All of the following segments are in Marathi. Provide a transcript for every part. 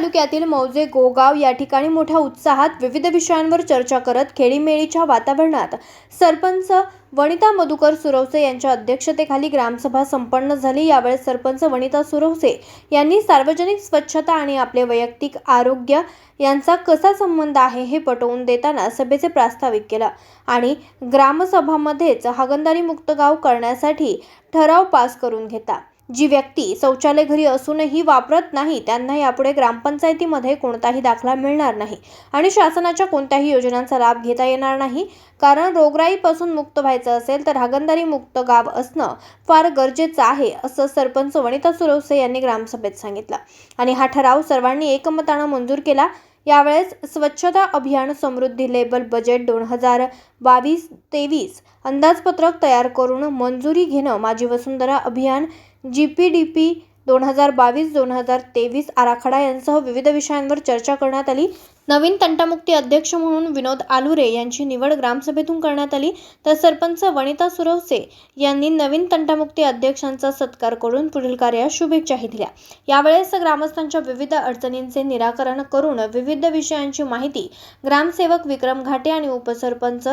तालुक्यातील मौजे गोगाव या ठिकाणी मोठ्या उत्साहात विविध विषयांवर चर्चा करत खेळीमेळीच्या वातावरणात सरपंच वनिता मधुकर सुरवसे यांच्या अध्यक्षतेखाली ग्रामसभा संपन्न झाली. यावेळेस सरपंच वनिता सुरवसे यांनी सार्वजनिक स्वच्छता आणि आपले वैयक्तिक आरोग्य यांचा कसा संबंध आहे हे पटवून देताना सभेचे प्रास्ताविक केलं आणि ग्रामसभामध्येच हागंदारी मुक्त गाव करण्यासाठी ठराव पास करून घेता जी व्यक्ती शौचालय घरी असूनही वापरत नाही त्यांना यापुढे ग्रामपंचायतीमध्ये कोणताही दाखला मिळणार नाही आणि शासनाच्या कोणत्याही योजनांचा लाभ घेता येणार नाही. कारण रोगराईपासून मुक्त व्हायचं असेल तर हागंदारी मुक्त गाव असणं फार गरजेचं आहे असं सरपंच वनिता सुरवसे यांनी ग्रामसभेत सांगितलं. आणि हा ठराव सर्वांनी एकमतानं मंजूर केला. यावेळेस स्वच्छता अभियान समृद्धी लेबल बजेट दोन हजार बावीस तेवीस अंदाजपत्रक तयार करून मंजुरी घेणं माझी वसुंधरा अभियान जी पी डी पी दोन हजार बावीस दोन हजार तेवीस आराखडा यांसह विविध विषयांवर चर्चा करण्यात आली. नवीन तंटामुक्ती अध्यक्ष म्हणून विनोद आलुरे यांची निवड ग्रामसभेतून करण्यात आली. तर सरपंच वनिता सुरवसे यांनी नवीन तंटामुक्ती अध्यक्षांचा सत्कार करून पुढील कार्यास शुभेच्छाही दिल्या. यावेळेस ग्रामस्थांच्या विविध अडचणींचे निराकरण करून विविध विषयांची माहिती ग्रामसेवक विक्रम घाटे आणि उपसरपंच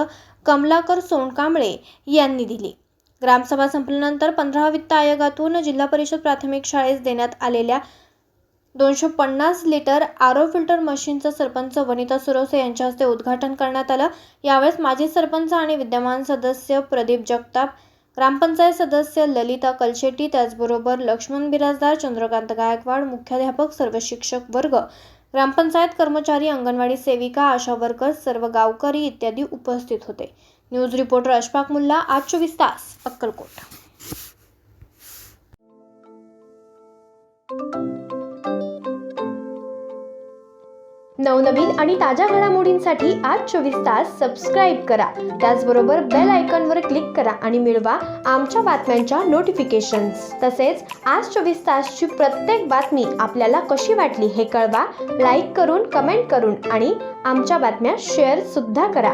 कमलाकर सोनकांबळे यांनी दिली. ग्रामसभा संपल्यानंतर पंधरा वित्त आयोगातून जिल्हा परिषद प्राथमिक शाळेस देण्यात आलेल्या दोनशे पन्नास लिटर आरो फिल्टर मशीनचं सरपंच वनिता सुरवसे यांच्या हस्ते उद्घाटन करण्यात आलं. यावेळेस माजी सरपंच आणि विद्यमान सदस्य प्रदीप जगताप ग्रामपंचायत सदस्य ललिता कलशेट्टी त्याचबरोबर लक्ष्मण बिराजदार चंद्रकांत गायकवाड मुख्याध्यापक सर्व शिक्षक वर्ग ग्रामपंचायत कर्मचारी अंगणवाडी सेविका आशा वर्कर सर्व गावकरी इत्यादी उपस्थित होते. न्यूज रिपोर्टर अशफाक मुल्ला आज चोवीस तास अक्कलकोट. नवनवीन आणि ताज्या घडामोडींसाठी आज चोवीस तास सबस्क्राईब करा. त्याचबरोबर बेल आयकॉनवर क्लिक करा आणि मिळवा आमच्या बातम्यांच्या नोटिफिकेशन्स तसेच आज चोवीस तासची प्रत्येक बातमी आपल्याला कशी वाटली हे कळवा. लाईक करून कमेंट करून आणि आमच्या बातम्या शेअर सुद्धा करा.